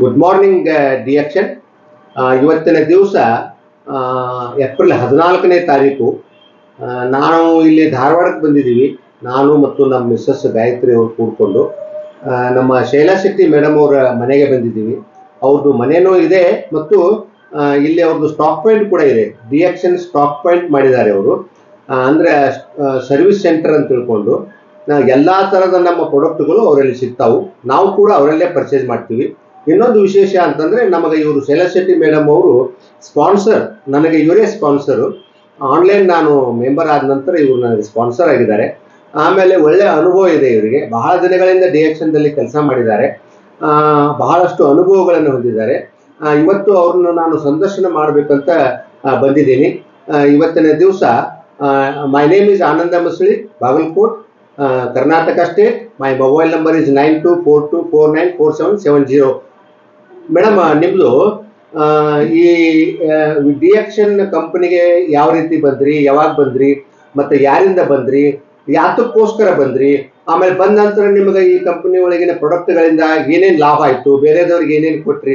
Good morning ಡಿಯಕ್ಷನ್ ಇವತ್ತಿನ ದಿವಸ April ಹದಿನಾಲ್ಕನೇ ತಾರೀಕು. ನಾವು ಇಲ್ಲಿ ಧಾರವಾಡಕ್ಕೆ ಬಂದಿದ್ದೀವಿ. ನಾನು ಮತ್ತು ನಮ್ಮ ಮಿಸ್ಸಸ್ ಗಾಯತ್ರಿ ಅವರು ಕೂಡ್ಕೊಂಡು ನಮ್ಮ ಶೈಲಾ ಶೆಟ್ಟಿ ಮೇಡಮ್ ಅವರ ಮನೆಗೆ ಬಂದಿದ್ದೀವಿ. ಅವ್ರದ್ದು ಮನೆಯೂ ಇದೆ ಮತ್ತು ಇಲ್ಲಿ ಅವ್ರದ್ದು ಸ್ಟಾಕ್ ಪಾಯಿಂಟ್ ಕೂಡ ಇದೆ. ಡಿಯಕ್ಷನ್ ಸ್ಟಾಕ್ ಪಾಯಿಂಟ್ ಮಾಡಿದ್ದಾರೆ ಅವರು. ಅಂದರೆ ಸರ್ವಿಸ್ ಸೆಂಟರ್ ಅಂತ ತಿಳ್ಕೊಂಡು ಎಲ್ಲ ಥರದ ನಮ್ಮ ಪ್ರಾಡಕ್ಟ್ಗಳು ಅವರಲ್ಲಿ ಸಿಗ್ತಾವೆ. ನಾವು ಕೂಡ ಅವರಲ್ಲೇ ಪರ್ಚೇಸ್ ಮಾಡ್ತೀವಿ. ಇನ್ನೊಂದು ವಿಶೇಷ ಅಂತಂದ್ರೆ ನಮಗೆ ಇವರು ಶೆಟ್ಟಿ ಮೇಡಮ್ ಅವರು ಸ್ಪಾನ್ಸರ್, ನನಗೆ ಇವರೇ ಸ್ಪಾನ್ಸರು. ಆನ್ಲೈನ್ ನಾನು ಮೆಂಬರ್ ಆದ ನಂತರ ಇವರು ನನಗೆ ಸ್ಪಾನ್ಸರ್ ಆಗಿದ್ದಾರೆ. ಆಮೇಲೆ ಒಳ್ಳೆ ಅನುಭವ ಇದೆ ಇವರಿಗೆ. ಬಹಳ ದಿನಗಳಿಂದ ಡಿಎಕ್ಷನ್ದಲ್ಲಿ ಕೆಲಸ ಮಾಡಿದ್ದಾರೆ. ಬಹಳಷ್ಟು ಅನುಭವಗಳನ್ನು ಹೊಂದಿದ್ದಾರೆ. ಇವತ್ತು ಅವ್ರನ್ನ ನಾನು ಸಂದರ್ಶನ ಮಾಡಬೇಕಂತ ಬಂದಿದ್ದೀನಿ. ಇವತ್ತಿನ ದಿವಸ my name is Ananda Masali Bagalkot Karnataka state my mobile number is nine two four two four nine four seven seven zero madam ನಿಮ್ಮದು ಈ ಡಿಎಕ್ಷನ್ ಕಂಪನಿಗೆ ಯಾವ ರೀತಿ ಬಂದ್ರಿ, ಯಾವಾಗ ಬಂದ್ರಿ, ಮತ್ತೆ ಯಾರಿಂದ ಬಂದ್ರಿ, ಯಾತಕ್ಕೋಸ್ಕರ ಬಂದ್ರಿ, ಆಮೇಲೆ ಬಂದ ನಂತರ ನಿಮಗೆ ಈ ಕಂಪನಿ ಒಳಗಿನ ಪ್ರಾಡಕ್ಟ್ಗಳಿಂದ ಏನೇನು ಲಾಭ ಆಯ್ತು, ಬೇರೆದವ್ರಿಗೆ ಏನೇನು ಕೊಟ್ರಿ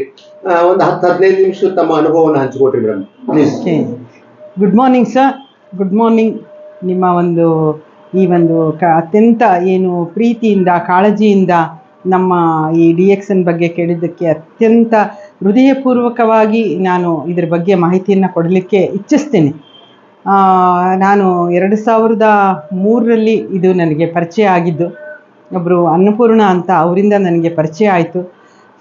ಒಂದು ಹತ್ತು, ಹದಿನೈದು ನಿಮಿಷ ತಮ್ಮ ಅನುಭವವನ್ನು ಹಂಚಿಕೊಟ್ರಿ madam please good morning sir good morning ನಿಮ್ಮ ಒಂದು, ಈ ಒಂದು ಅತ್ಯಂತ ಏನು ಪ್ರೀತಿಯಿಂದ, ಕಾಳಜಿಯಿಂದ ನಮ್ಮ ಈ ಡಿ ಎಕ್ಸನ್ ಬಗ್ಗೆ ಕೇಳಿದ್ದಕ್ಕೆ ಅತ್ಯಂತ ಹೃದಯಪೂರ್ವಕವಾಗಿ ನಾನು ಇದ್ರ ಬಗ್ಗೆ ಮಾಹಿತಿಯನ್ನು ಕೊಡಲಿಕ್ಕೆ ಇಚ್ಛಿಸ್ತೇನೆ. ನಾನು ಎರಡು ಸಾವಿರದ ಮೂರರಲ್ಲಿ ಇದು ನನಗೆ ಪರಿಚಯ ಆಗಿದ್ದು ಒಬ್ಬರು ಅನ್ನಪೂರ್ಣ ಅಂತ ಅವರಿಂದ ನನಗೆ ಪರಿಚಯ ಆಯಿತು.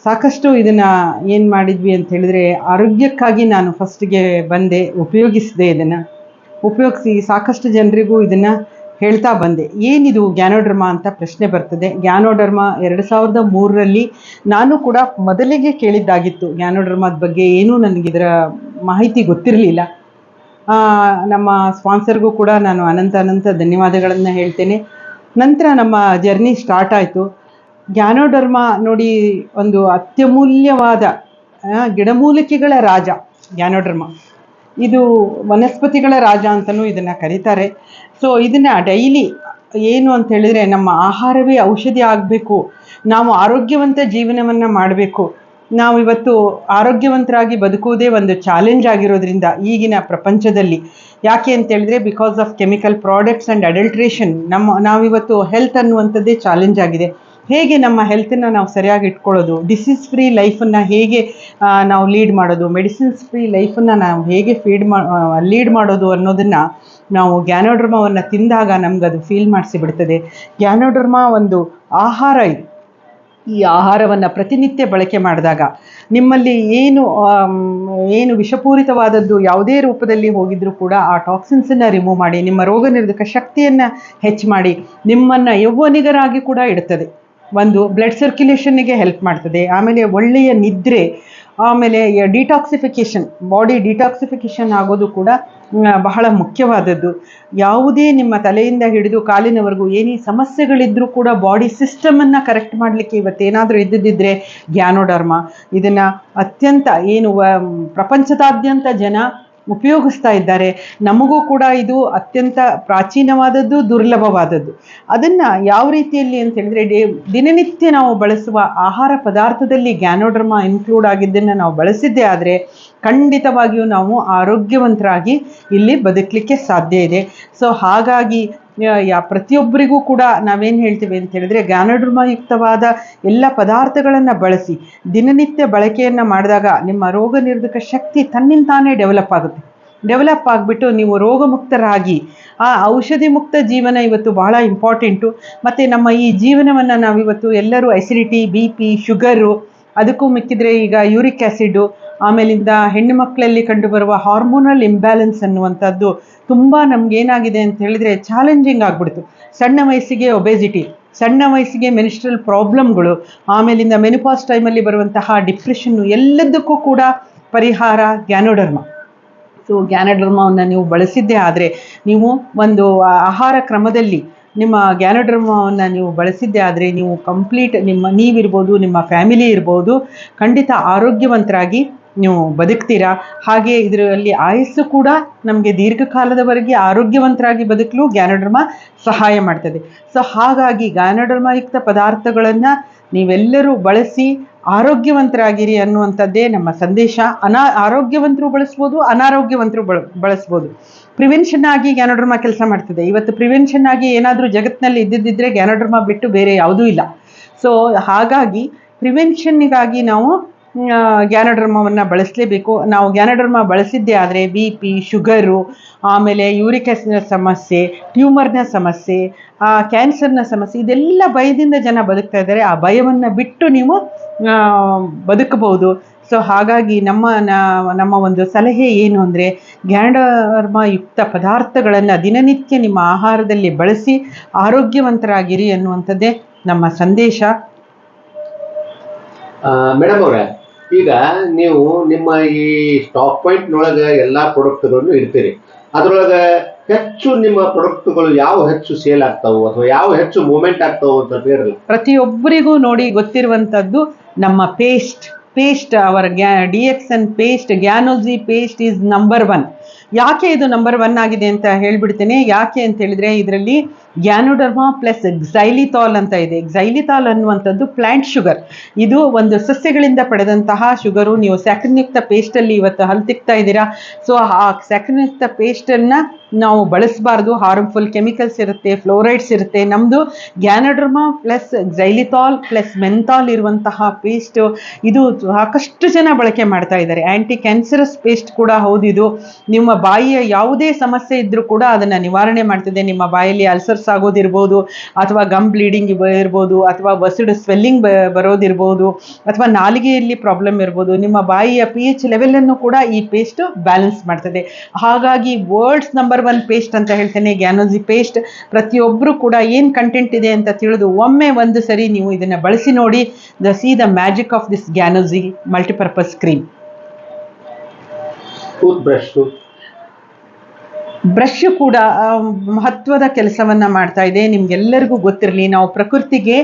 ಸಾಕಷ್ಟು ಇದನ್ನು ಏನು ಮಾಡಿದ್ವಿ ಅಂತ ಹೇಳಿದರೆ, ಆರೋಗ್ಯಕ್ಕಾಗಿ ನಾನು ಫಸ್ಟಿಗೆ ಬಂದೆ, ಉಪಯೋಗಿಸಿದೆ ಇದನ್ನು. ಉಪಯೋಗಿಸಿ ಸಾಕಷ್ಟು ಜನರಿಗೂ ಇದನ್ನು ಹೇಳ್ತಾ ಬಂದೆ, ಏನಿದು ಗ್ಯಾನೋಡರ್ಮಾ ಅಂತ ಪ್ರಶ್ನೆ ಬರ್ತದೆ. ಗ್ಯಾನೋಡರ್ಮಾ ಎರಡು ಸಾವಿರದ ಮೂರರಲ್ಲಿ ನಾನು ಕೂಡ ಮೊದಲಿಗೆ ಕೇಳಿದ್ದಾಗಿತ್ತು ಜ್ಞಾನೋಡರ್ಮದ ಬಗ್ಗೆ ಏನೂ ನನಗಿದರ ಮಾಹಿತಿ ಗೊತ್ತಿರಲಿಲ್ಲ. ನಮ್ಮ ಸ್ಪಾನ್ಸರ್ಗೂ ಕೂಡ ನಾನು ಅನಂತ ಅನಂತ ಧನ್ಯವಾದಗಳನ್ನು ಹೇಳ್ತೇನೆ. ನಂತರ ನಮ್ಮ ಜರ್ನಿ ಸ್ಟಾರ್ಟ್ ಆಯಿತು. ಗ್ಯಾನೋಡರ್ಮ ನೋಡಿ ಒಂದು ಅತ್ಯಮೂಲ್ಯವಾದ ಗಿಡಮೂಲಿಕೆಗಳ ರಾಜ ಗ್ಯಾನೋಡರ್ಮ ಇದು ವನಸ್ಪತಿಗಳ ರಾಜ ಅಂತಲೂ ಇದನ್ನು ಕರೀತಾರೆ. ಸೊ ಇದನ್ನು ಡೈಲಿ ಏನು ಅಂತ ಹೇಳಿದರೆ ನಮ್ಮ ಆಹಾರವೇ ಔಷಧಿ ಆಗಬೇಕು. ನಾವು ಆರೋಗ್ಯವಂತ ಜೀವನವನ್ನು ಮಾಡಬೇಕು. ನಾವು ಇವತ್ತು ಆರೋಗ್ಯವಂತರಾಗಿ ಬದುಕುವುದೇ ಒಂದು ಚಾಲೆಂಜ್ ಆಗಿರೋದ್ರಿಂದ ಈಗಿನ ಪ್ರಪಂಚದಲ್ಲಿ. ಯಾಕೆ ಅಂತ ಹೇಳಿದ್ರೆ because of chemical products and adulteration ನಮ್ಮ ನಾವಿವತ್ತು ಹೆಲ್ತ್ ಅನ್ನುವಂಥದ್ದೇ ಚಾಲೆಂಜ್ ಆಗಿದೆ. ಹೇಗೆ ನಮ್ಮ ಹೆಲ್ತನ್ನು ನಾವು ಸರಿಯಾಗಿ ಇಟ್ಕೊಳ್ಳೋದು? ಡಿಸೀಸ್ ಫ್ರೀ ಲೈಫನ್ನು ಹೇಗೆ ನಾವು ಲೀಡ್ ಮಾಡೋದು? ಮೆಡಿಸಿನ್ಸ್ ಫ್ರೀ ಲೈಫನ್ನು ನಾವು ಹೇಗೆ ಫೀಡ್ ಮಾ ಲೀಡ್ ಮಾಡೋದು ಅನ್ನೋದನ್ನು ನಾವು ಗ್ಯಾನೋಡ್ರಮವನ್ನು ತಿಂದಾಗ ನಮ್ಗೆ ಅದು ಫೀಲ್ ಮಾಡಿಸಿ ಬಿಡ್ತದೆ ಗ್ಯಾನೋಡ್ರಮ ಒಂದು ಆಹಾರ ಇದು ಈ ಆಹಾರವನ್ನು ಪ್ರತಿನಿತ್ಯ ಬಳಕೆ ಮಾಡಿದಾಗ ನಿಮ್ಮಲ್ಲಿ ಏನು ಏನು ವಿಷಪೂರಿತವಾದದ್ದು ಯಾವುದೇ ರೂಪದಲ್ಲಿ ಹೋಗಿದ್ರೂ ಕೂಡ ಆ ಟಾಕ್ಸಿನ್ಸನ್ನು ರಿಮೂವ್ ಮಾಡಿ, ನಿಮ್ಮ ರೋಗ ನಿರೋಧಕ ಶಕ್ತಿಯನ್ನು ಹೆಚ್ಚು ಮಾಡಿ, ನಿಮ್ಮನ್ನು ಯೌವನಿಗರಾಗಿ ಕೂಡ ಇಡುತ್ತದೆ ಒಂದು ಬ್ಲಡ್ ಸರ್ಕ್ಯುಲೇಷನ್ನಿಗೆ ಹೆಲ್ಪ್ ಮಾಡ್ತದೆ. ಆಮೇಲೆ ಒಳ್ಳೆಯ ನಿದ್ರೆ, ಆಮೇಲೆ ಡಿಟಾಕ್ಸಿಫಿಕೇಷನ್ ಬಾಡಿ ಡಿಟಾಕ್ಸಿಫಿಕೇಷನ್ ಆಗೋದು ಕೂಡ ಬಹಳ ಮುಖ್ಯವಾದದ್ದು. ಯಾವುದೇ ನಿಮ್ಮ ತಲೆಯಿಂದ ಹಿಡಿದು ಕಾಲಿನವರೆಗೂ ಏನೇ ಸಮಸ್ಯೆಗಳಿದ್ದರೂ ಕೂಡ ಬಾಡಿ ಸಿಸ್ಟಮನ್ನು ಕರೆಕ್ಟ್ ಮಾಡಲಿಕ್ಕೆ ಇವತ್ತೇನಾದರೂ ಇದ್ದಿದ್ದರೆ ಗ್ಯಾನೋಡರ್ಮ ಇದನ್ನು ಅತ್ಯಂತ ಏನು ಪ್ರಪಂಚದಾದ್ಯಂತ ಜನ ಉಪಯೋಗಿಸ್ತಾ ಇದ್ದಾರೆ. ನಮಗೂ ಕೂಡ ಇದು ಅತ್ಯಂತ ಪ್ರಾಚೀನವಾದದ್ದು, ದುರ್ಲಭವಾದದ್ದು. ಅದನ್ನು ಯಾವ ರೀತಿಯಲ್ಲಿ ಅಂತ ಹೇಳಿದ್ರೆ ದಿನನಿತ್ಯ ನಾವು ಬಳಸುವ ಆಹಾರ ಪದಾರ್ಥದಲ್ಲಿ ಗ್ಯಾನೋಡ್ರಮ ಇನ್ಕ್ಲೂಡ್ ಆಗಿದ್ದನ್ನು ನಾವು ಬಳಸಿದ್ದೇ ಆದರೆ ಖಂಡಿತವಾಗಿಯೂ ನಾವು ಆರೋಗ್ಯವಂತರಾಗಿ ಇಲ್ಲಿ ಬದುಕಲಿಕ್ಕೆ ಸಾಧ್ಯ ಇದೆ. ಸೊ ಹಾಗಾಗಿ, ಯಾ- ಪ್ರತಿಯೊಬ್ಬರಿಗೂ ಕೂಡ ನಾವೇನು ಹೇಳ್ತೀವಿ ಅಂತ ಹೇಳಿದ್ರೆ ಯುಕ್ತವಾದ ಎಲ್ಲ ಪದಾರ್ಥಗಳನ್ನು ಬಳಸಿ, ದಿನನಿತ್ಯ ಬಳಕೆಯನ್ನು ಮಾಡಿದಾಗ ನಿಮ್ಮ ರೋಗ ನಿರೋಧಕ ಶಕ್ತಿ ತನ್ನಿಂತಾನೇ ಡೆವಲಪ್ ಆಗುತ್ತೆ. ಡೆವಲಪ್ ಆಗಿಬಿಟ್ಟು ನೀವು ರೋಗಮುಕ್ತರಾಗಿ, ಆ ಔಷಧಿ ಮುಕ್ತ ಜೀವನ ಇವತ್ತು ಬಹಳ ಇಂಪಾರ್ಟೆಂಟು. ಮತ್ತು ನಮ್ಮ ಈ ಜೀವನವನ್ನು ನಾವಿವತ್ತು ಎಲ್ಲರೂ ಅಸಿಡಿಟಿ ಬಿ ಪಿ ಶುಗರು ಅದಕ್ಕೂ ಮಿಕ್ಕಿದ್ರೆ ಈಗ ಯೂರಿಕ್ ಆ್ಯಸಿಡ್ಡು ಆಮೇಲಿಂದ ಹೆಣ್ಣು ಮಕ್ಕಳಲ್ಲಿ ಕಂಡುಬರುವ ಹಾರ್ಮೋನಲ್ ಇಂಬ್ಯಾಲೆನ್ಸ್ ಅನ್ನುವಂಥದ್ದು ತುಂಬ ನಮಗೇನಾಗಿದೆ ಅಂತ ಹೇಳಿದರೆ ಚಾಲೆಂಜಿಂಗ್ ಆಗಿಬಿಡ್ತು. ಸಣ್ಣ ವಯಸ್ಸಿಗೆ ಒಬೆಸಿಟಿ ಸಣ್ಣ ವಯಸ್ಸಿಗೆ ಮೆನಿಸ್ಟ್ರಲ್ ಪ್ರಾಬ್ಲಮ್ಗಳು ಆಮೇಲಿಂದ ಮೆನುಪಾಸ್ ಟೈಮಲ್ಲಿ ಬರುವಂತಹ ಡಿಪ್ರೆಷನ್ನು ಎಲ್ಲದಕ್ಕೂ ಕೂಡ ಪರಿಹಾರ ಗ್ಯಾನೋಡರ್ಮ ಸೊ ಗ್ಯಾನೋಡರ್ಮವನ್ನು ನೀವು ಬಳಸಿದ್ದೇ ಆದರೆ ನೀವು ಒಂದು ಆಹಾರ ಕ್ರಮದಲ್ಲಿ ನಿಮ್ಮ ಗ್ಯಾನೋಡರ್ಮವನ್ನು ನೀವು ಬಳಸಿದ್ದೇ ಆದರೆ ನೀವು ಕಂಪ್ಲೀಟ್ ನಿಮ್ಮ ನೀವಿರ್ಬೋದು, ನಿಮ್ಮ ಫ್ಯಾಮಿಲಿ ಇರ್ಬೋದು, ಖಂಡಿತ ಆರೋಗ್ಯವಂತರಾಗಿ ಬದುಕ್ತೀರಾ? ಹಾಗೆ ಇದರಲ್ಲಿ ಆಯಸ್ಸು ಕೂಡ ನಮಗೆ ದೀರ್ಘಕಾಲದವರೆಗೆ ಆರೋಗ್ಯವಂತರಾಗಿ ಬದುಕಲು ಗ್ಯಾನೋಡರ್ಮ ಸಹಾಯ ಮಾಡ್ತದೆ. ಸೊ ಹಾಗಾಗಿ ಗ್ಯಾನೋಡರ್ಮಯುಕ್ತ ಪದಾರ್ಥಗಳನ್ನು ನೀವೆಲ್ಲರೂ ಬಳಸಿ ಆರೋಗ್ಯವಂತರಾಗಿರಿ ಅನ್ನುವಂಥದ್ದೇ ನಮ್ಮ ಸಂದೇಶ. ಅನಾ, ಆರೋಗ್ಯವಂತರು ಬಳಸ್ಬೋದು, ಅನಾರೋಗ್ಯವಂತರು ಬಳ, ಬಳಸ್ಬೋದು. ಪ್ರಿವೆನ್ಷನ್ ಆಗಿ ಗ್ಯಾನೋಡ್ರಮಾ ಕೆಲಸ ಮಾಡ್ತದೆ. ಇವತ್ತು ಪ್ರಿವೆನ್ಷನ್ ಆಗಿ ಏನಾದರೂ ಜಗತ್ತಿನಲ್ಲಿ ಇದ್ದಿದ್ದಿದ್ರೆ ಗ್ಯಾನೋಡ್ರಮಾ ಬಿಟ್ಟು ಬೇರೆ ಯಾವುದೂ ಇಲ್ಲ. ಸೊ ಹಾಗಾಗಿ ಪ್ರಿವೆನ್ಷನ್ನಿಗಾಗಿ ನಾವು ಗ್ಯಾನೋಡ್ರಮವನ್ನು ಬಳಸಲೇಬೇಕು. ನಾವು ಜ್ಞಾನಧರ್ಮ ಬಳಸಿದ್ದೇ ಆದರೆ ಬಿ ಪಿ ಶುಗರು ಆಮೇಲೆ ಯೂರಿಕ್ ಸಮಸ್ಯೆ ಟ್ಯೂಮರ್ನ ಸಮಸ್ಯೆ ಕ್ಯಾನ್ಸರ್ನ ಸಮಸ್ಯೆ ಇದೆಲ್ಲ ಭಯದಿಂದ ಜನ ಬದುಕ್ತಾ ಇದ್ದಾರೆ. ಆ ಭಯವನ್ನು ಬಿಟ್ಟು ನೀವು ಆ, ಬದುಕಬಹುದು. ಸೊ ಹಾಗಾಗಿ ನಮ್ಮ ನಮ್ಮ ಒಂದು ಸಲಹೆ ಏನು ಅಂದರೆ ಯುಕ್ತ ಪದಾರ್ಥಗಳನ್ನು ದಿನನಿತ್ಯ ನಿಮ್ಮ ಆಹಾರದಲ್ಲಿ ಬಳಸಿ ಆರೋಗ್ಯವಂತರಾಗಿರಿ ಅನ್ನುವಂಥದ್ದೇ ನಮ್ಮ ಸಂದೇಶ. ಮೇಡಮ್ ಅವರೇ ಈಗ ನೀವು ನಿಮ್ಮ ಈ ಸ್ಟಾಕ್ ಪಾಯಿಂಟ್ನೊಳಗೆ ಎಲ್ಲ ಪ್ರಾಡಕ್ಟ್ಗಳನ್ನು ಇಡ್ತೀರಿ. ಅದರೊಳಗೆ ಹೆಚ್ಚು ನಿಮ್ಮ ಪ್ರಾಡಕ್ಟ್ಗಳು ಯಾವ ಹೆಚ್ಚು ಸೇಲ್ ಆಗ್ತಾವು ಅಥವಾ ಯಾವ ಹೆಚ್ಚು ಮೂವ್ಮೆಂಟ್ ಆಗ್ತಾವು ಅಂತ ಹೇಳಿ ಪ್ರತಿಯೊಬ್ಬರಿಗೂ ನೋಡಿ ಗೊತ್ತಿರುವಂಥದ್ದು ನಮ್ಮ ಪೇಸ್ಟ್ ಪೇಸ್ಟ್ ಅವರ ಗ್ಯಾ D X N paste Ganozhi paste is number one ಯಾಕೆ ಇದು ನಂಬರ್ ಒನ್ ಆಗಿದೆ ಅಂತ ಹೇಳ್ಬಿಡ್ತೇನೆ. ಯಾಕೆ ಅಂತ ಹೇಳಿದ್ರೆ ಇದರಲ್ಲಿ ಗ್ಯಾನೋಡರ್ಮಾ ಪ್ಲಸ್ ಎಕ್ಸೈಲಿಥಾಲ್ ಅಂತ ಇದೆ. ಎಕ್ಸೈಲಿಥಾಲ್ ಅನ್ನುವಂಥದ್ದು ಪ್ಲಾಂಟ್ ಶುಗರ್ ಇದು ಒಂದು ಸಸ್ಯಗಳಿಂದ ಪಡೆದಂತಹ ಶುಗರು ನೀವು ಸ್ಯಾಕ್ರಿನ್ಯುಕ್ತ ಪೇಸ್ಟಲ್ಲಿ ಇವತ್ತು ಹಲ್ ತಿಕ್ತಾ ಇದ್ದೀರಾ. ಸೊ ಆ ಪೇಸ್ಟ್ ಪೇಸ್ಟನ್ನು ನಾವು ಬಳಸಬಾರ್ದು. ಹಾರ್ಮ್ಫುಲ್ ಕೆಮಿಕಲ್ಸ್ ಇರುತ್ತೆ ಫ್ಲೋರೈಡ್ಸ್ ಇರುತ್ತೆ. ನಮ್ಮದು ganoderma plus xylitol plus menthol ಇರುವಂತಹ ಪೇಸ್ಟ್ ಇದು ಸಾಕಷ್ಟು ಜನ ಬಳಕೆ ಮಾಡ್ತಾ ಇದ್ದಾರೆ. ಆ್ಯಂಟಿ ಕ್ಯಾನ್ಸರಸ್ ಪೇಸ್ಟ್ ಕೂಡ ಹೌದಿದು ನಿಮ್ಮ ಬಾಯಿಯ ಯಾವುದೇ ಸಮಸ್ಯೆ ಇದ್ರೂ ಕೂಡ ಅದನ್ನ ನಿವಾರಣೆ ಮಾಡ್ತದೆ. ನಿಮ್ಮ ಬಾಯಲ್ಲಿ ಅಲ್ಸರ್ಸ್ ಆಗೋದಿರ್ಬೋದು, ಅಥವಾ ಗಮ್ ಬ್ಲೀಡಿಂಗ್ ಇರ್ಬೋದು, ಅಥವಾ ಬಸಿಡು ಸ್ವೆಲ್ಲಿಂಗ್ ಬರೋದಿರ್ಬೋದು, ಅಥವಾ ನಾಲಿಗೆಯಲ್ಲಿ ಪ್ರಾಬ್ಲಮ್ ಇರ್ಬೋದು, ನಿಮ್ಮ ಬಾಯಿಯ ಪಿ ಎಚ್ ಲೆವೆಲನ್ನು ಕೂಡ ಈ ಪೇಸ್ಟ್ ಬ್ಯಾಲೆನ್ಸ್ ಮಾಡ್ತದೆ. ಹಾಗಾಗಿ ವರ್ಲ್ಡ್ಸ್ ನಂಬರ್ ಒನ್ ಪೇಸ್ಟ್ ಅಂತ ಹೇಳ್ತೇನೆ ಗ್ಯಾನೋಜಿ ಪೇಸ್ಟ್ ಪ್ರತಿಯೊಬ್ಬರು ಕೂಡ ಏನು ಕಂಟೆಂಟ್ ಇದೆ ಅಂತ ತಿಳಿದು ಒಮ್ಮೆ ಒಂದು ಸರಿ ನೀವು ಇದನ್ನ ಬಳಸಿ ನೋಡಿ. The see the magic of this Ganozhi multipurpose cream tooth brush brush ಕೂಡ ಮಹತ್ವದ ಕೆಲಸವನ್ನ ಮಾಡ್ತಾ ಇದೆ. ನಿಮ್ಗೆಲ್ಲರಿಗೂ ಗೊತ್ತಿರಲಿ, ನಾವು ಪ್ರಕೃತಿಗೆ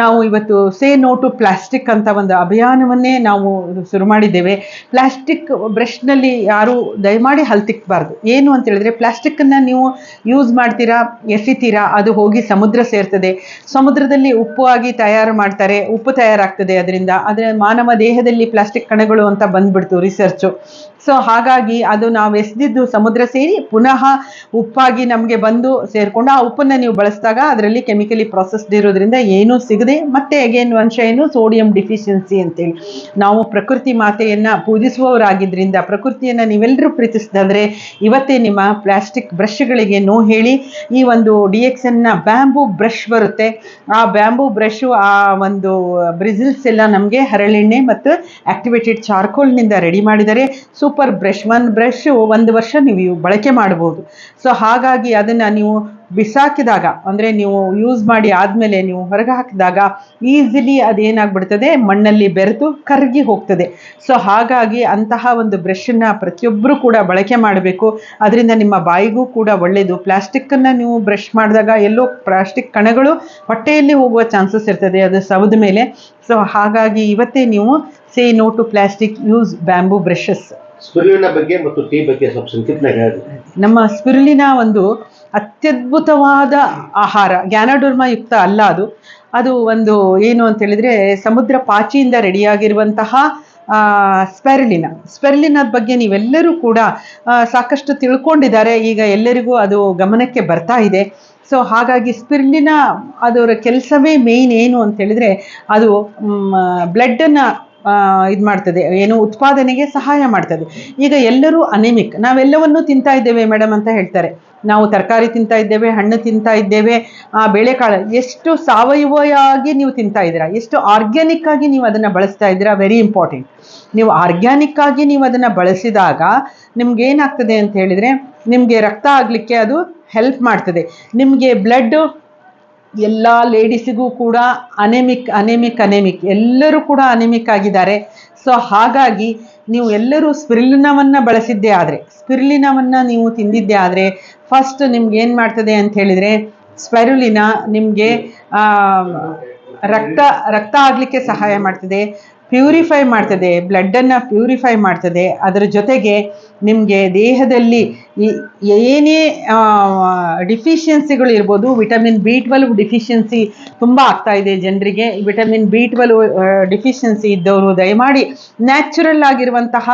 ನಾವು ಇವತ್ತು ಸೇ ನೋ ಟು ಪ್ಲಾಸ್ಟಿಕ್ ಅಂತ ಒಂದು ಅಭಿಯಾನವನ್ನೇ ನಾವು ಶುರು ಮಾಡಿದ್ದೇವೆ. ಪ್ಲಾಸ್ಟಿಕ್ ಬ್ರಷ್ನಲ್ಲಿ ಯಾರು ದಯಮಾಡಿ ಹಲ್ ತಿಕ್ಕಬಾರ್ದು ಏನು ಅಂತ ಹೇಳಿದ್ರೆ ಪ್ಲಾಸ್ಟಿಕ್ಕನ್ನು ನೀವು ಯೂಸ್ ಮಾಡ್ತೀರಾ, ಎಸಿತೀರಾ, ಅದು ಹೋಗಿ ಸಮುದ್ರ ಸೇರ್ತದೆ. ಸಮುದ್ರದಲ್ಲಿ ಉಪ್ಪು ಆಗಿ ತಯಾರು ಮಾಡ್ತಾರೆ, ಉಪ್ಪು ತಯಾರಾಗ್ತದೆ ಅದರಿಂದ. ಆದರೆ ಮಾನವ ದೇಹದಲ್ಲಿ ಪ್ಲಾಸ್ಟಿಕ್ ಕಣಗಳು ಅಂತ ಬಂದ್ಬಿಡ್ತು ರಿಸರ್ಚು ಸೊ ಹಾಗಾಗಿ ಅದು ನಾವು ಎಸೆದಿದ್ದು ಸಮುದ್ರ ಸೇರಿ ಪುನಃ ಉಪ್ಪಾಗಿ ನಮಗೆ ಬಂದು ಸೇರಿಕೊಂಡು ಆ ಉಪ್ಪನ್ನು ನೀವು ಬಳಸಿದಾಗ ಅದರಲ್ಲಿ ಕೆಮಿಕಲಿ ಪ್ರೊಸೆಸ್ಡ್ ಇರೋದ್ರಿಂದ ಏನೂ ಸಿಗದೆ ಮತ್ತೆ ಅಗೇನ್ ಅಂಶ ಏನು ಸೋಡಿಯಂ ಡಿಫಿಷಿಯನ್ಸಿ ಅಂತೇಳಿ. ನಾವು ಪ್ರಕೃತಿ ಮಾತೆಯನ್ನು ಪೂಜಿಸುವವರಾಗಿದ್ದರಿಂದ ಪ್ರಕೃತಿಯನ್ನು ನೀವೆಲ್ಲರೂ ಪ್ರೀತಿಸಿದಂದರೆ ಇವತ್ತೇ ನಿಮ್ಮ ಪ್ಲಾಸ್ಟಿಕ್ ಬ್ರಷ್ಗಳಿಗೆ ನೋ ಹೇಳಿ ಈ ಒಂದು ಡಿ ಎನ್ನ ಬ್ಯಾಂಬೂ ಬ್ರಷ್ ಬರುತ್ತೆ. ಆ ಬ್ಯಾಂಬೂ ಬ್ರಷ್ ಆ ಒಂದು ಬ್ರಿಸಿಲ್ಸ್ ಎಲ್ಲ ನಮಗೆ ಹರಳೆಣ್ಣೆ ಮತ್ತು ಆಕ್ಟಿವೇಟೆಡ್ ಚಾರ್ಕೋಲ್ನಿಂದ ರೆಡಿ ಮಾಡಿದರೆ ಸೂಪರ್ ಬ್ರಷ್ ಒಂದು ಬ್ರಷ್ ಒಂದು ವರ್ಷ ನೀವು ಬಳಕೆ ಮಾಡ್ಬೋದು. ಸೊ ಹಾಗಾಗಿ ಅದನ್ನು ನೀವು ಬಿಸಾಕಿದಾಗ, ಅಂದರೆ ನೀವು ಯೂಸ್ ಮಾಡಿ ಆದಮೇಲೆ ನೀವು ಹೊರಗೆ ಹಾಕಿದಾಗ ಈಸಿಲಿ ಅದೇನಾಗ್ಬಿಡ್ತದೆ? ಮಣ್ಣಲ್ಲಿ ಬೆರೆತು ಕರಗಿ ಹೋಗ್ತದೆ. ಸೊ ಹಾಗಾಗಿ ಅಂತಹ ಒಂದು ಬ್ರಷನ್ನು ಪ್ರತಿಯೊಬ್ಬರು ಕೂಡ ಬಳಕೆ ಮಾಡಬೇಕು. ಅದರಿಂದ ನಿಮ್ಮ ಬಾಯಿಗೂ ಕೂಡ ಒಳ್ಳೆಯದು ಪ್ಲಾಸ್ಟಿಕ್ಕನ್ನು ನೀವು ಬ್ರಷ್ ಮಾಡಿದಾಗ ಎಲ್ಲೋ ಪ್ಲಾಸ್ಟಿಕ್ ಕಣಗಳು ಹೊಟ್ಟೆಯಲ್ಲಿ ಹೋಗುವ ಚಾನ್ಸಸ್ ಇರ್ತದೆ, ಅದು ಸವದ ಮೇಲೆ. ಸೊ ಹಾಗಾಗಿ ಇವತ್ತೇ ನೀವು say no to plastic use bamboo brushes spirulina ಬಗ್ಗೆ ಮತ್ತು ಟೀ ಬಗ್ಗೆ ಸ್ವಲ್ಪ ಹೇಳಿ. ನಮ್ಮ ಸ್ಪಿರುಲಿನ ಒಂದು ಅತ್ಯದ್ಭುತವಾದ ಆಹಾರ ಗ್ಯಾನಡೋರ್ಮ ಯುಕ್ತ ಅಲ್ಲ ಅದು. ಅದು ಒಂದು ಏನು ಅಂತ ಹೇಳಿದ್ರೆ ಸಮುದ್ರ ಪಾಚಿಯಿಂದ ರೆಡಿಯಾಗಿರುವಂತಹ ಸ್ಪೆರ್ಲಿನ. ಸ್ಪೆರ್ಲಿನದ ಬಗ್ಗೆ ನೀವೆಲ್ಲರೂ ಕೂಡ ಸಾಕಷ್ಟು ತಿಳ್ಕೊಂಡಿದ್ದಾರೆ. ಈಗ ಎಲ್ಲರಿಗೂ ಅದು ಗಮನಕ್ಕೆ ಬರ್ತಾ ಇದೆ. ಸೊ, ಹಾಗಾಗಿ ಸ್ಪಿರ್ಲಿನ ಅದರ ಕೆಲಸವೇ ಮೇಯ್ನ್ ಏನು ಅಂತ ಹೇಳಿದ್ರೆ ಅದು ಬ್ಲಡ್ಡನ್ನು ಇದು ಮಾಡ್ತದೆ, ಏನು ಉತ್ಪಾದನೆಗೆ ಸಹಾಯ ಮಾಡ್ತದೆ. ಈಗ ಎಲ್ಲರೂ ಅನಿಮಿಕ್ ನಾವೆಲ್ಲವನ್ನೂ ತಿಂತಾ ಇದ್ದೇವೆ ಮೇಡಮ್ ಅಂತ ಹೇಳ್ತಾರೆ. ನಾವು ತರಕಾರಿ ತಿಂತಾ ಇದ್ದೇವೆ, ಹಣ್ಣು ತಿಂತಾ ಇದ್ದೇವೆ ಬೇಳೆಕಾಳು, ಎಷ್ಟು ಸಾವಯವವಾಗಿ ನೀವು ತಿಂತಾ ಇದ್ದೀರಾ, ಎಷ್ಟು ಆರ್ಗ್ಯಾನಿಕ್ ಆಗಿ ನೀವು ಅದನ್ನು ಬಳಸ್ತಾ ಇದ್ದೀರಾ ವೆರಿ ಇಂಪಾರ್ಟೆಂಟ್ ನೀವು ಆರ್ಗ್ಯಾನಿಕ್ ಆಗಿ ನೀವು ಅದನ್ನು ಬಳಸಿದಾಗ ನಿಮ್ಗೆ ಏನಾಗ್ತದೆ ಅಂತ ಹೇಳಿದರೆ, ನಿಮಗೆ ರಕ್ತ ಆಗಲಿಕ್ಕೆ ಅದು ಹೆಲ್ಪ್ ಮಾಡ್ತದೆ. ನಿಮಗೆ ಬ್ಲಡ್ಡು ಎಲ್ಲ ಲೇಡೀಸಿಗೂ ಕೂಡ ಅನೆಮಿಕ್ ಅನೆಮಿಕ್ ಅನೆಮಿಕ್. ಎಲ್ಲರೂ ಕೂಡ ಅನೆಮಿಕ್ ಆಗಿದ್ದಾರೆ. ಸೊ ಹಾಗಾಗಿ ನೀವು ಎಲ್ಲರೂ ಸ್ಪಿರ್ಲಿನವನ್ನು ಬಳಸಿದ್ದೇ ಆದರೆ, ಸ್ಪಿರ್ಲಿನವನ್ನು ನೀವು ತಿಂದಿದ್ದೇ ಆದರೆ ಫಸ್ಟ್ ನಿಮ್ಗೆ ಏನು ಮಾಡ್ತದೆ ಅಂತ ಹೇಳಿದರೆ, ಸ್ಪೆರುಲಿನ ನಿಮಗೆ ರಕ್ತ ರಕ್ತ ಆಗಲಿಕ್ಕೆ ಸಹಾಯ ಮಾಡ್ತದೆ, ಪ್ಯೂರಿಫೈ ಮಾಡ್ತದೆ, ಬ್ಲಡ್ಡನ್ನು ಪ್ಯೂರಿಫೈ ಮಾಡ್ತದೆ. ಅದರ ಜೊತೆಗೆ ನಿಮಗೆ ದೇಹದಲ್ಲಿ ಏನೇ ಡಿಫಿಷಿಯನ್ಸಿಗಳು ಇರ್ಬೋದು ವಿಟಮಿನ್ ಬಿ ಟ್ವೆಲ್ವ್ ಡಿಫಿಷಿಯನ್ಸಿ ತುಂಬ ಆಗ್ತಾ ಇದೆ ಜನರಿಗೆ. ವಿಟಮಿನ್ ಬಿ ಟ್ವೆಲ್ವ್ ಡಿಫಿಷಿಯನ್ಸಿ ಇದ್ದವರು ದಯಮಾಡಿ ನ್ಯಾಚುರಲ್ ಆಗಿರುವಂತಹ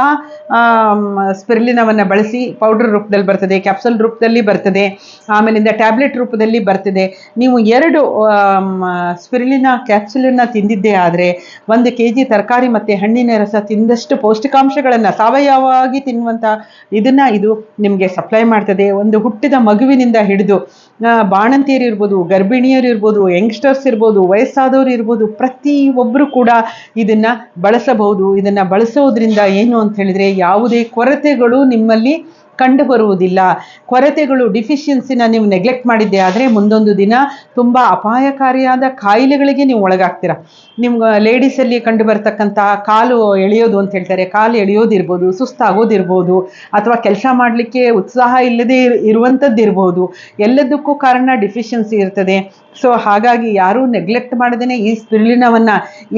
ಸ್ಪಿರ್ಲಿನವನ್ನು ಬಳಸಿ. ಪೌಡರ್ ರೂಪದಲ್ಲಿ ಬರ್ತದೆ ಕ್ಯಾಪ್ಸುಲ್ ರೂಪದಲ್ಲಿ ಬರ್ತದೆ, ಆಮೇಲಿಂದ ಟ್ಯಾಬ್ಲೆಟ್ ರೂಪದಲ್ಲಿ ಬರ್ತದೆ. ನೀವು ಎರಡು ಸ್ಪಿರ್ಲಿನ ಕ್ಯಾಪ್ಸುಲನ್ನ ತಿಂದಿದ್ದೇ ಆದರೆ ಒಂದು ಕೆ ಜಿ ತರಕಾರಿ ಮತ್ತು ಹಣ್ಣಿನ ರಸ ತಿಂದಷ್ಟು ಪೌಷ್ಟಿಕಾಂಶಗಳನ್ನು ಸಾವಯವವಾಗಿ ತಿನ್ನುವಂಥ ಇದನ್ನು ಇದು ನಿಮಗೆ ಸಪ್ಲೈ ಮಾಡ್ತದೆ. ಒಂದು ಹುಟ್ಟಿದ ಮಗುವಿನಿಂದ ಹಿಡಿದು ಬಾಣಂತಿಯರು ಇರ್ಬೋದು, ಗರ್ಭಿಣಿಯರು ಇರ್ಬೋದು ಯಂಗ್ಸ್ಟರ್ಸ್ ಇರ್ಬೋದು, ವಯಸ್ಸಾದವರು ಇರ್ಬೋದು ಪ್ರತಿಯೊಬ್ಬರು ಕೂಡ ಇದನ್ನ ಬಳಸಬಹುದು. ಇದನ್ನ ಬಳಸೋದ್ರಿಂದ ಏನು ಅಂತ ಹೇಳಿದ್ರೆ ಯಾವುದೇ ಕೊರತೆಗಳು ನಿಮ್ಮಲ್ಲಿ ಕಂಡು ಬರುವುದಿಲ್ಲ ಕೊರತೆಗಳು ಡಿಫಿಷಿಯನ್ಸಿನ ನೀವು ನೆಗ್ಲೆಕ್ಟ್ ಮಾಡಿದ್ದೆ ಆದರೆ ಮುಂದೊಂದು ದಿನ ತುಂಬ ಅಪಾಯಕಾರಿಯಾದ ಕಾಯಿಲೆಗಳಿಗೆ ನೀವು ಒಳಗಾಗ್ತೀರ. ನಿಮ್ಗೆ ಲೇಡೀಸಲ್ಲಿ ಕಂಡು ಬರ್ತಕ್ಕಂಥ ಕಾಲು ಎಳೆಯೋದು ಅಂತ ಹೇಳ್ತಾರೆ. ಕಾಲು ಎಳೆಯೋದಿರ್ಬೋದು, ಸುಸ್ತಾಗೋದಿರ್ಬೋದು, ಅಥವಾ ಕೆಲಸ ಮಾಡಲಿಕ್ಕೆ ಉತ್ಸಾಹ ಇಲ್ಲದೆ ಇರುವಂಥದ್ದು ಇರುವಂಥದ್ದಿರ್ಬೋದು ಎಲ್ಲದಕ್ಕೂ ಕಾರಣ ಡಿಫಿಷಿಯನ್ಸಿ ಇರ್ತದೆ. ಸೊ ಹಾಗಾಗಿ ಯಾರೂ ನೆಗ್ಲೆಕ್ಟ್ ಮಾಡದೇ ಈ ಸ್ಪಿರುಲಿನವನ್ನು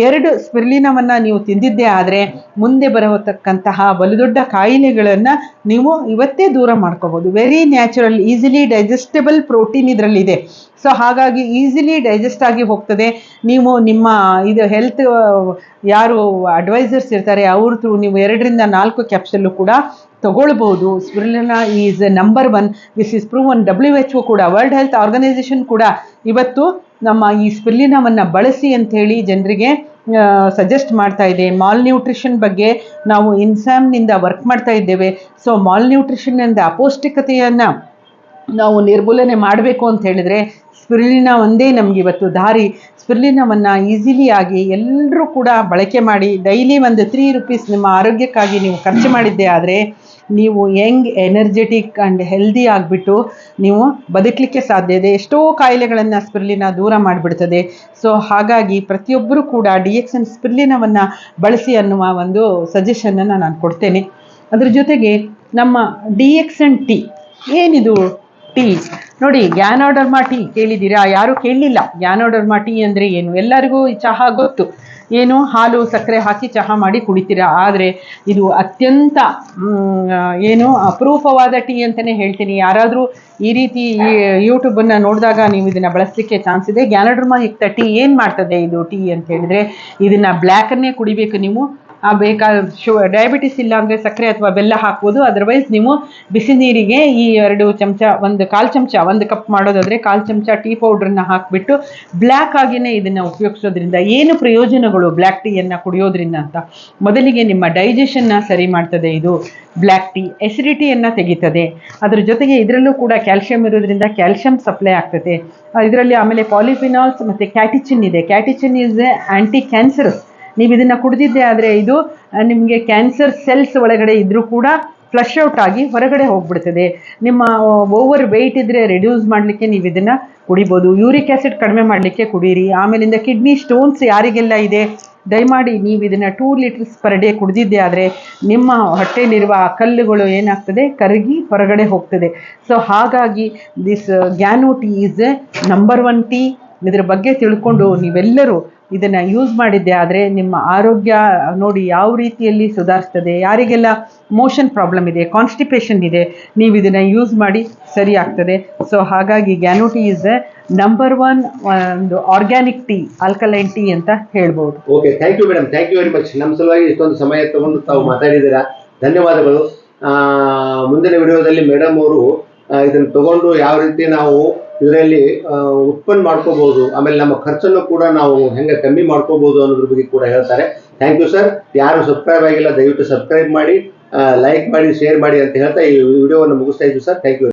ಎರಡು ಸ್ಪಿರುಲಿನವನ್ನು ನೀವು ತಿಂದಿದ್ದೇ ಆದರೆ ಮುಂದೆ ಬರತಕ್ಕಂತಹ ಬಲು ದೊಡ್ಡ ಕಾಯಿಲೆಗಳನ್ನು ನೀವು ಇವತ್ತೇ ದೂರ ಮಾಡ್ಕೋಬೋದು. Very natural easily digestible protein ಇದರಲ್ಲಿದೆ. ಸೊ ಹಾಗಾಗಿ ಈಸಿಲಿ ಡೈಜೆಸ್ಟ್ ಆಗಿ ಹೋಗ್ತದೆ. ನೀವು ನಿಮ್ಮ, ಇದು ಹೆಲ್ತ್ ಯಾರು ಅಡ್ವೈಸರ್ಸ್ ಇರ್ತಾರೆ, ಅವ್ರ ಥ್ರೂ ನೀವು ಎರಡರಿಂದ ನಾಲ್ಕು ಕ್ಯಾಪ್ಸಲ್ಲು ಕೂಡ ತಗೊಳ್ಬೋದು. Spirulina is number one this is proven W H O ಕೂಡ ವರ್ಲ್ಡ್ ಹೆಲ್ತ್ ಆರ್ಗನೈಸೇಷನ್ ಕೂಡ, ಇವತ್ತು ನಮ್ಮ ಈ ಸ್ಪಿರುಲಿನವನ್ನು ಬಳಸಿ ಅಂಥೇಳಿ ಜನರಿಗೆ ಸಜೆಸ್ಟ್ ಮಾಡ್ತಾ ಇದೆ ಮಾಲ್ ನ್ಯೂಟ್ರಿಷನ್ ಬಗ್ಗೆ ನಾವು ಇನ್ಸಾಮ್ನಿಂದ ವರ್ಕ್ ಮಾಡ್ತಾ ಇದ್ದೇವೆ. ಸೊ ಮಾಲ್ ನ್ಯೂಟ್ರಿಷನ್ನಿಂದ ಅಪೌಷ್ಟಿಕತೆಯನ್ನು ನಾವು ನಿರ್ಮೂಲನೆ ಮಾಡಬೇಕು ಅಂತ ಹೇಳಿದರೆ ಸ್ಪಿರುಲಿನ ಒಂದೇ ನಮ್ಗೆ ಇವತ್ತು ದಾರಿ. ಸ್ಪಿರುಲಿನವನ್ನು ಈಸಿಲಿ ಆಗಿ ಎಲ್ಲರೂ ಕೂಡ ಬಳಕೆ ಮಾಡಿ ಡೈಲಿ ಒಂದು ತ್ರೀ ರುಪೀಸ್ ನಿಮ್ಮ ಆರೋಗ್ಯಕ್ಕಾಗಿ ನೀವು ಖರ್ಚು ಮಾಡಿದ್ದೆ ಆದರೆ ನೀವು ಯಂಗ್, ಎನರ್ಜೆಟಿಕ್ ಆ್ಯಂಡ್ ಹೆಲ್ದಿ ಆಗಿಬಿಟ್ಟು ನೀವು ಬದುಕಲಿಕ್ಕೆ ಸಾಧ್ಯ ಇದೆ. ಎಷ್ಟೋ ಕಾಯಿಲೆಗಳನ್ನು ಸ್ಪಿರ್ಲಿನ ದೂರ ಮಾಡಿಬಿಡ್ತದೆ. ಸೊ ಹಾಗಾಗಿ ಪ್ರತಿಯೊಬ್ಬರೂ ಕೂಡ ಡಿ ಎಕ್ಸ್ ಎನ್ ಸ್ಪಿರ್ಲಿನವನ್ನು ಬಳಸಿ ಅನ್ನುವ ಒಂದು ಸಜೆಷನನ್ನು ನಾನು ಕೊಡ್ತೇನೆ. ಅದ್ರ ಜೊತೆಗೆ ನಮ್ಮ ಡಿ ಎಕ್ಸ್ ಎನ್ ಟಿ ಏನಿದು ಟೀ ನೋಡಿ ಗ್ಯಾನೋಡರ್ಮಾ ಟೀ ಕೇಳಿದ್ದೀರಾ? ಯಾರೂ ಕೇಳಲಿಲ್ಲ. ಗ್ಯಾನೋಡರ್ಮಾ ಟೀ ಅಂದರೆ ಏನು? ಎಲ್ಲರಿಗೂ ಚಹಾ ಗೊತ್ತು. ಏನು ಹಾಲು ಸಕ್ಕರೆ ಹಾಕಿ ಚಹಾ ಮಾಡಿ ಕುಡಿತೀರಾ? ಆದರೆ ಇದು ಅತ್ಯಂತ ಏನು ಅಪರೂಪವಾದ ಟೀ ಅಂತಲೇ ಹೇಳ್ತೀನಿ. ಯಾರಾದರೂ ಈ ರೀತಿ ಯೂಟ್ಯೂಬನ್ನು ನೋಡಿದಾಗ ನೀವು ಇದನ್ನು ಬಳಸಲಿಕ್ಕೆ ಚಾನ್ಸ್ ಇದೆ. ಗ್ಯಾನೋಡರ್ಮಾ ಟೀ ಏನು ಮಾಡ್ತದೆ ಇದು ಟೀ ಅಂತ ಹೇಳಿದರೆ, ಇದನ್ನು ಬ್ಲ್ಯಾಕನ್ನೇ ಕುಡಿಬೇಕು ನೀವು. ಬೇಕಾದ ಶು ಡಯಾಬಿಟಿಸ್ ಇಲ್ಲ ಅಂದರೆ ಸಕ್ಕರೆ ಅಥವಾ ಬೆಲ್ಲ ಹಾಕ್ಬೋದು. ಅದರ್ವೈಸ್ ನೀವು ಬಿಸಿ ನೀರಿಗೆ ಈ ಎರಡು ಚಮಚ, ಒಂದು ಕಾಲು ಚಮಚ, ಒಂದು ಕಪ್ ಮಾಡೋದಾದರೆ ಕಾಲು ಚಮಚ ಟೀ ಪೌಡ್ರನ್ನ ಹಾಕಿಬಿಟ್ಟು ಬ್ಲ್ಯಾಕ್ ಆಗಿನೇ ಇದನ್ನು ಉಪಯೋಗಿಸೋದ್ರಿಂದ ಏನು ಪ್ರಯೋಜನಗಳು ಬ್ಲ್ಯಾಕ್ ಟೀಯನ್ನು ಕುಡಿಯೋದ್ರಿಂದ ಅಂತ? ಮೊದಲಿಗೆ ನಿಮ್ಮ ಡೈಜೆಷನ್ನ ಸರಿ ಮಾಡ್ತದೆ ಇದು. ಬ್ಲ್ಯಾಕ್ ಟೀ ಎಸಿಡಿಟಿಯನ್ನು ತೆಗೀತದೆ. ಅದ್ರ ಜೊತೆಗೆ ಇದರಲ್ಲೂ ಕೂಡ ಕ್ಯಾಲ್ಶಿಯಂ ಇರೋದ್ರಿಂದ ಕ್ಯಾಲ್ಶಿಯಂ ಸಪ್ಲೈ ಆಗ್ತದೆ. ಇದರಲ್ಲಿ ಆಮೇಲೆ ಪಾಲಿಫಿನಾಲ್ಸ್ ಮತ್ತು ಕ್ಯಾಟಿಚಿನ್ ಇದೆ. ಕ್ಯಾಟಿಚಿನ್ ಈಸ್ ಆ್ಯಂಟಿ ಕ್ಯಾನ್ಸರಸ್ ನೀವು ಇದನ್ನು ಕುಡಿದಿದ್ದೆ ಆದರೆ ಇದು ನಿಮಗೆ ಕ್ಯಾನ್ಸರ್ ಸೆಲ್ಸ್ ಒಳಗಡೆ ಇದ್ದರೂ ಕೂಡ ಫ್ಲಶ್ ಔಟ್ ಆಗಿ ಹೊರಗಡೆ ಹೋಗ್ಬಿಡ್ತದೆ. ನಿಮ್ಮ ಓವರ್ ವೆಯ್ಟ್ ಇದ್ದರೆ ರೆಡ್ಯೂಸ್ ಮಾಡಲಿಕ್ಕೆ ನೀವು ಇದನ್ನು ಕುಡಿಬೋದು. ಯೂರಿಕ್ ಆ್ಯಸಿಡ್ ಕಡಿಮೆ ಮಾಡಲಿಕ್ಕೆ ಕುಡೀರಿ. ಆಮೇಲಿಂದ ಕಿಡ್ನಿ ಸ್ಟೋನ್ಸ್ ಯಾರಿಗೆಲ್ಲ ಇದೆ? ದಯಮಾಡಿ ನೀವು ಇದನ್ನು ಟೂ ಲೀಟರ್ಸ್ ಪರ್ ಡೇ ಕುಡಿದಿದ್ದೆ ಆದರೆ ನಿಮ್ಮ ಹೊಟ್ಟೆಯಲ್ಲಿರುವ ಕಲ್ಲುಗಳು ಏನಾಗ್ತದೆ? ಕರಗಿ ಹೊರಗಡೆ ಹೋಗ್ತದೆ. ಸೊ ಹಾಗಾಗಿ this Gano tea is number one tea ಇದರ ಬಗ್ಗೆ ತಿಳ್ಕೊಂಡು ನೀವೆಲ್ಲರೂ ಇದನ್ನು ಯೂಸ್ ಮಾಡಿದ್ದೆ ಆದರೆ ನಿಮ್ಮ ಆರೋಗ್ಯ ನೋಡಿ ಯಾವ ರೀತಿಯಲ್ಲಿ ಸುಧಾರಿಸ್ತದೆ, ಯಾರಿಗೆಲ್ಲ ಮೋಷನ್ ಪ್ರಾಬ್ಲಮ್ ಇದೆ ಕಾನ್ಸ್ಟಿಪೇಷನ್ ಇದೆ, ನೀವು ಇದನ್ನು ಯೂಸ್ ಮಾಡಿ ಸರಿ ಆಗ್ತದೆ. ಸೊ ಹಾಗಾಗಿ Gano tea is number one ಒಂದು ಆರ್ಗ್ಯಾನಿಕ್ ಟೀ ಆಲ್ಕಲೈನ್ ಟೀ ಅಂತ ಹೇಳ್ಬೋದು. Okay thank you madam thank you very much ನಮ್ಮ ಸಲುವಾಗಿ ಇಷ್ಟೊಂದು ಸಮಯ ತಗೊಂಡು ತಾವು ಮಾತಾಡಿದ್ದೀರಾ? ಧನ್ಯವಾದಗಳು. ಮುಂದಿನ ವಿಡಿಯೋದಲ್ಲಿ ಮೇಡಮ್ ಅವರು ಇದನ್ನು ತಗೊಂಡು ಯಾವ ರೀತಿ ನಾವು ಇದರಲ್ಲಿ ಉತ್ಪನ್ನ ಮಾಡ್ಕೋಬಹುದು ಆಮೇಲೆ ನಮ್ಮ ಖರ್ಚನ್ನು ಕೂಡ ನಾವು ಹೆಂಗೆ ಕಮ್ಮಿ ಮಾಡ್ಕೋಬಹುದು ಅನ್ನೋದ್ರ ಬಗ್ಗೆ ಕೂಡ ಹೇಳ್ತಾರೆ. ಥ್ಯಾಂಕ್ ಯು ಸರ್ ಯಾರು ಸಬ್ಸ್ಕ್ರೈಬ್ ಆಗಿಲ್ಲ, ದಯವಿಟ್ಟು ಸಬ್ಸ್ಕ್ರೈಬ್ ಮಾಡಿ ಲೈಕ್ ಮಾಡಿ ಶೇರ್ ಮಾಡಿ ಅಂತ ಹೇಳ್ತಾ ಈ ವಿಡಿಯೋವನ್ನು ಮುಗಿಸ್ತಾ ಇದ್ದೀವಿ ಸರ್ ಥ್ಯಾಂಕ್ ಯು